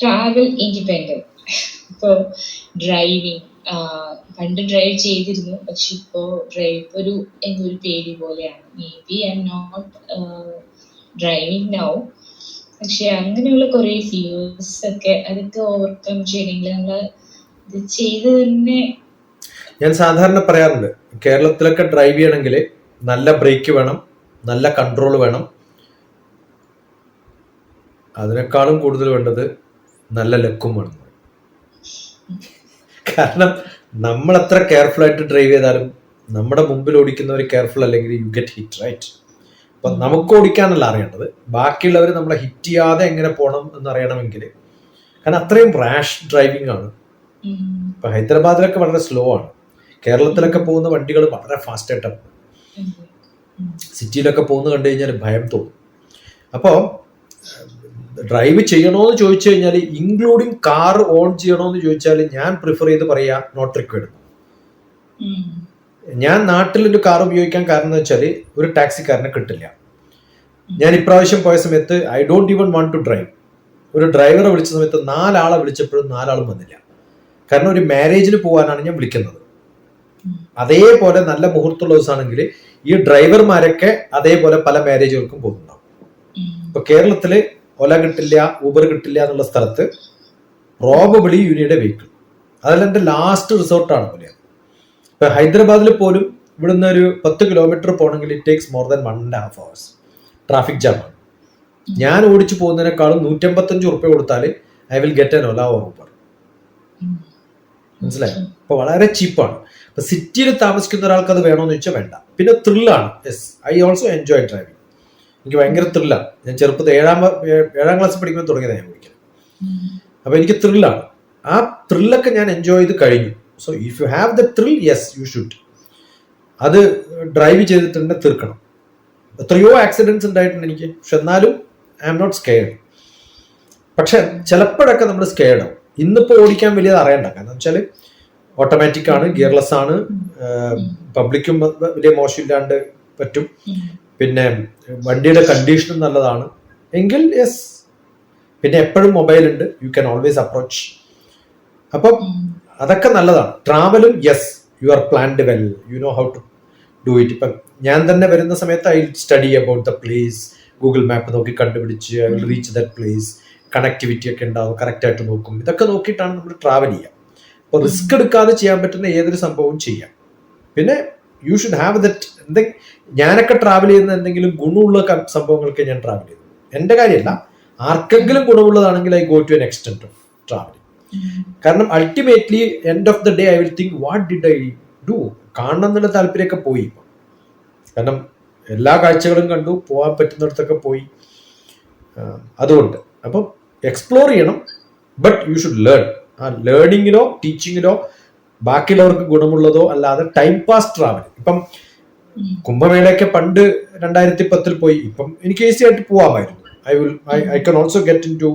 Travel independent ഇപ്പോൾ driving പണ്ട് drive ചെയ്തിരുന്നു. പക്ഷെ ഇപ്പോൾ ഡ്രൈവ് ഒരു എന്തൊരു പേടി പോലെയാണ്. Maybe I'm not driving now പക്ഷെ അങ്ങനെയുള്ള കുറേ ഫിയേഴ്സ് ഒക്കെ അതൊക്കെ ഓവർകം ചെയ്യണമെങ്കിൽ നമ്മൾ ഇത് ചെയ്ത് തന്നെ ഞാൻ സാധാരണ പറയാറുണ്ട് കേരളത്തിലൊക്കെ ഡ്രൈവ് ചെയ്യണമെങ്കിൽ നല്ല ബ്രേക്ക് വേണം നല്ല കൺട്രോൾ വേണം. അതിനേക്കാളും കൂടുതൽ വേണ്ടത് നല്ല ലക്കും വേണം. കാരണം നമ്മൾ എത്ര കെയർഫുൾ ആയിട്ട് ഡ്രൈവ് ചെയ്താലും നമ്മുടെ മുമ്പിൽ ഓടിക്കുന്നവർ കെയർഫുൾ അല്ലെങ്കിൽ യു ഗെറ്റ് ഹിറ്റ് റൈറ്റ് അപ്പൊ നമുക്ക് ഓടിക്കാനല്ല അറിയേണ്ടത്. ബാക്കിയുള്ളവർ നമ്മളെ ഹിറ്റ് ചെയ്യാതെ എങ്ങനെ പോകണം എന്ന് അറിയണമെങ്കിൽ കാരണം അത്രയും റാഷ് ഡ്രൈവിംഗ് ആണ്. ഇപ്പൊ ഹൈദരാബാദിലൊക്കെ വളരെ സ്ലോ ആണ്. കേരളത്തിലൊക്കെ പോകുന്ന വണ്ടികൾ വളരെ ഫാസ്റ്റ് ആയിട്ടാണ് സിറ്റിയിലൊക്കെ പോകുന്ന കണ്ടു കഴിഞ്ഞാൽ ഭയം തോന്നും. അപ്പോൾ ഡ്രൈവ് ചെയ്യണോന്ന് ചോദിച്ചു കഴിഞ്ഞാൽ ഇൻക്ലൂഡിങ് കാർ ഓൺ ചെയ്യണോന്ന് ചോദിച്ചാൽ ഞാൻ പ്രിഫർ ചെയ്ത് പറയാ നോട്ട് റിക്വയർഡ് ഞാൻ നാട്ടിൽ ഒരു കാർ ഉപയോഗിക്കാൻ കാരണം എന്ന് വെച്ചാൽ ഒരു ടാക്സിക്കാരനെ കിട്ടില്ല. ഞാൻ ഇപ്രാവശ്യം പോയ സമയത്ത് I don't even want to drive ഒരു ഡ്രൈവറെ വിളിച്ച സമയത്ത് നാലാളെ വിളിച്ചപ്പോഴും നാലാളും വന്നില്ല. കാരണം ഒരു മാരേജിന് പോകാനാണ് ഞാൻ വിളിക്കുന്നത്. അതേപോലെ നല്ല മുഹൂർത്തമുള്ള ദിവസമാണെങ്കിൽ ഈ ഡ്രൈവർമാരൊക്കെ അതേപോലെ പല മാരേജുകൾക്കും പോകുന്നുണ്ടാവും. ഇപ്പൊ കേരളത്തിൽ ഒല കിട്ടില്ല ഊബർ കിട്ടില്ല എന്നുള്ള സ്ഥലത്ത് പ്രോബബിളി യൂണിയുടെ വെഹിക്കിൾ അതിൽ എന്റെ ലാസ്റ്റ് റിസോർട്ടാണ് പോലെ ഇപ്പൊ ഹൈദരാബാദിൽ പോലും ഇവിടുന്ന് ഒരു പത്ത് കിലോമീറ്റർ പോകണമെങ്കിൽ it takes more than one and half hours traffic ജാമാണ് ഞാൻ ഓടിച്ചു പോകുന്നതിനേക്കാളും നൂറ്റമ്പത്തഞ്ച് ഉറുപ്പ്യ കൊടുത്താൽ I will get an Ola or Uber മനസ്സിലായി? അപ്പൊ വളരെ ചീപ്പാണ് അപ്പൊ സിറ്റിയിൽ താമസിക്കുന്ന ഒരാൾക്ക് അത് വേണമെന്ന് ചോദിച്ചാൽ വേണ്ട. പിന്നെ ത്രില്ലാണ് yes I also enjoy driving എനിക്ക് ഭയങ്കര ത്രില്ലാണ് ഞാൻ ചെറുപ്പത്തിൽ ഏഴാം ഏഴാം ക്ലാസ് പഠിക്കുമ്പോൾ തുടങ്ങിയതാണ് ഞാൻ കുടിക്കാൻ ഉം, അപ്പൊ എനിക്ക് ത്രില്ലാണ് ആ ത്രില്ലൊക്കെ ഞാൻ എൻജോയ് ചെയ്ത് കഴിഞ്ഞു. So if you have the thrill yes you should അത് ഡ്രൈവ് ചെയ്തിട്ട് തന്നെ തീർക്കണം. എത്രയോ ആക്സിഡൻസ് ഉണ്ടായിട്ടുണ്ട് എനിക്ക്. പക്ഷെ എന്നാലും ഐ ആം നോട്ട് സ്കെയർഡ് പക്ഷെ ചിലപ്പോഴൊക്കെ നമ്മൾ സ്കെയർഡ് ആവും. ഇന്നിപ്പോൾ ഓടിക്കാൻ വലിയത് അറിയണ്ട. കാരണം വെച്ചാൽ ഓട്ടോമാറ്റിക് ആണ് ഗിയർലെസ് ആണ്. പബ്ലിക്കും വലിയ മോശമില്ലാണ്ട് പറ്റും. പിന്നെ വണ്ടിയുടെ കണ്ടീഷനും നല്ലതാണ്. എങ്കിൽ യെസ് പിന്നെ എപ്പോഴും മൊബൈൽ ഉണ്ട്. യു ക്യാൻ ഓൾവേസ് അപ്രോച്ച് അപ്പം അതൊക്കെ നല്ലതാണ്. ട്രാവലും yes you are planned well you know how to do it ഇപ്പം ഞാൻ തന്നെ വരുന്ന സമയത്ത് I study about the place Google map നോക്കി കണ്ടുപിടിച്ച് I will reach that place connectivity ഒക്കെ ഉണ്ടാവും. കറക്റ്റായിട്ട് നോക്കും. ഇതൊക്കെ നോക്കിയിട്ടാണ് നമ്മൾ ട്രാവൽ ചെയ്യുക. അപ്പോൾ റിസ്ക് എടുക്കാതെ ചെയ്യാൻ പറ്റുന്ന ഏതൊരു സംഭവവും ചെയ്യാം. പിന്നെ യു ഷുഡ് ഹാവ് ദറ്റ് എന്തെ ഞാനൊക്കെ ട്രാവൽ ചെയ്യുന്ന എന്തെങ്കിലും ഗുണമുള്ള സംഭവങ്ങൾക്ക് ഞാൻ ട്രാവൽ ചെയ്തു. എന്റെ കാര്യമല്ല ആർക്കെങ്കിലും ഗുണമുള്ളതാണെങ്കിൽ I go to an extent travel കാരണം ultimately end of the day I will think what did I do കാണണം എന്നുള്ള താല്പര്യമൊക്കെ പോയി കാരണം എല്ലാ കാഴ്ചകളും കണ്ടു പോകാൻ പറ്റുന്നിടത്തൊക്കെ പോയി. അതുകൊണ്ട്. അപ്പം എക്സ്പ്ലോർ ചെയ്യണം ബട്ട് യു ഷുഡ് ലേൺ ആ ലേണിങ്ങിലോ ടീച്ചിങ്ങിലോ ബാക്കിയുള്ളവർക്ക് ഗുണമുള്ളതോ അല്ലാതെ ടൈം പാസ് ട്രാവൽ ഇപ്പം കുംഭമേളയൊക്കെ പണ്ട് രണ്ടായിരത്തി പത്തിൽ പോയി. ഇപ്പം എനിക്ക് ഈസി ആയിട്ട് പോവാമായിരുന്നു. I will I I can also get into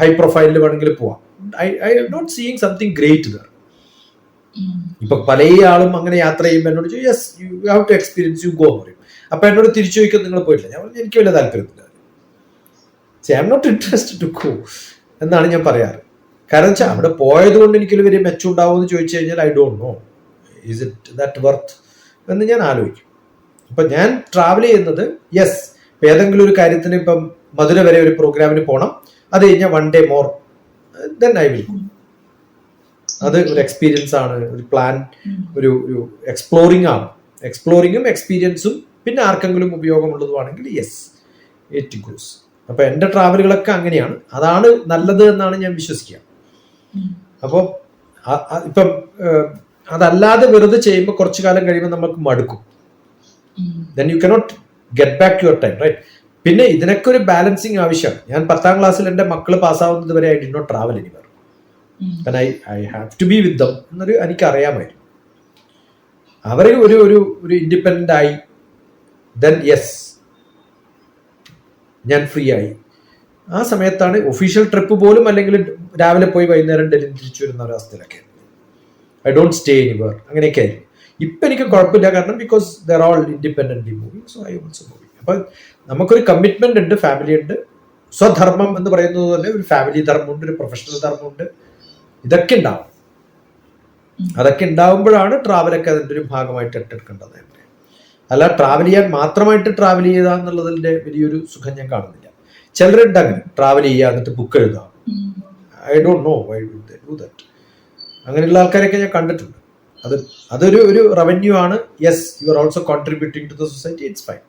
high പ്രൊഫൈലിൽ വേണമെങ്കിൽ പോവാം. I I not seeing something great there ഇപ്പൊ പല ആളും അങ്ങനെ യാത്ര ചെയ്യുമ്പോൾ എന്നോട് yes you have to experience you go എന്ന് പറയും. അപ്പൊ എന്നോട് തിരിച്ചു ചോദിക്കാൻ നിങ്ങൾ പോയിട്ടില്ല? ഞാൻ എനിക്ക് വലിയ താല്പര്യമില്ല I am not interested to go എന്നാണ് ഞാൻ പറയാറ്. കാരണം വെച്ചാൽ അവിടെ പോയത് കൊണ്ട് എനിക്കൊരു വലിയ മെച്ചം ഉണ്ടാവുമെന്ന് ചോദിച്ചു കഴിഞ്ഞാൽ I don't know is it that worth എന്ന് ഞാൻ ആലോചിക്കും. അപ്പം ഞാൻ ട്രാവൽ ചെയ്യുന്നത് യെസ് ഏതെങ്കിലും ഒരു കാര്യത്തിന് ഇപ്പം മധുര വരെ ഒരു പ്രോഗ്രാമിന് പോകണം അത് കഴിഞ്ഞാൽ one day more then I will അത് ഒരു എക്സ്പീരിയൻസ് ആണ് ഒരു പ്ലാൻ ഒരു ഒരു എക്സ്പ്ലോറിംഗ് ആണ്. എക്സ്പ്ലോറിങ്ങും എക്സ്പീരിയൻസും പിന്നെ ആർക്കെങ്കിലും ഉപയോഗമുള്ളതുമാണെങ്കിൽ യെസ് ഇറ്റ് ഗോസ് അപ്പൊ എന്റെ ട്രാവലുകളൊക്കെ അങ്ങനെയാണ്. അതാണ് നല്ലത് എന്നാണ് ഞാൻ വിശ്വസിക്കുക. അപ്പോൾ ഇപ്പം അതല്ലാതെ വെറുതെ ചെയ്യുമ്പോൾ കുറച്ചു കാലം കഴിയുമ്പോൾ നമുക്ക് മടുക്കും. Then you cannot get back your time right പിന്നെ ഇതിനൊക്കെ ഒരു ബാലൻസിങ് ആവശ്യമാണ് ഞാൻ പത്താം ക്ലാസ്സിൽ എന്റെ മക്കൾ പാസ്സാവുന്നത് വരെ I did not travel anywhere. I I have to be with them എന്നൊരു എനിക്ക് അറിയാമായിരുന്നു അവർ ഒരു ഒരു ഒരു ഇൻഡിപെൻഡന്റ് ആയി. ദെൻ യെസ് ഞാൻ ഫ്രീ ആയി. ആ സമയത്താണ് ഒഫീഷ്യൽ ട്രിപ്പ് പോലും അല്ലെങ്കിൽ രാവിലെ പോയി വൈകുന്നേരം ഡൽഹി തിരിച്ചു വരുന്ന ഒരവസ്ഥയിലൊക്കെ ഐ ഡോണ്ട് സ്റ്റേ എനിവർ അങ്ങനെയൊക്കെ ആയിരുന്നു. ഇപ്പം എനിക്ക് കുഴപ്പമില്ല കാരണം because there all independent moving so I also moving അപ്പം നമുക്കൊരു കമ്മിറ്റ്മെന്റ് ഉണ്ട് ഫാമിലി ഉണ്ട്. സ്വധർമ്മം എന്ന് പറയുന്നത് തന്നെ ഒരു ഫാമിലി ധർമ്മമുണ്ട് ഒരു പ്രൊഫഷണൽ ധർമ്മമുണ്ട്. ഇതൊക്കെ ഉണ്ടാവും. അതൊക്കെ ഉണ്ടാവുമ്പോഴാണ് ട്രാവലൊക്കെ അതിന്റെ ഒരു ഭാഗമായിട്ട് ഏറ്റെടുക്കേണ്ടത്. അല്ല ട്രാവൽ ചെയ്യാൻ മാത്രമായിട്ട് ട്രാവൽ ചെയ്യുക എന്നുള്ളതിന്റെ വലിയൊരു സുഖം ഞാൻ കാണുന്നില്ല. ചിലരുണ്ട് അങ്ങനെ ട്രാവൽ ചെയ്യുക എന്നിട്ട് ബുക്ക് എഴുതാം. I don't know why do do that അങ്ങനെയുള്ള ആൾക്കാരൊക്കെ ഞാൻ കണ്ടിട്ടുണ്ട്. അത് അതൊരു ഒരു റവന്യൂ ആണ്. Yes you are also contributing to the society it's fine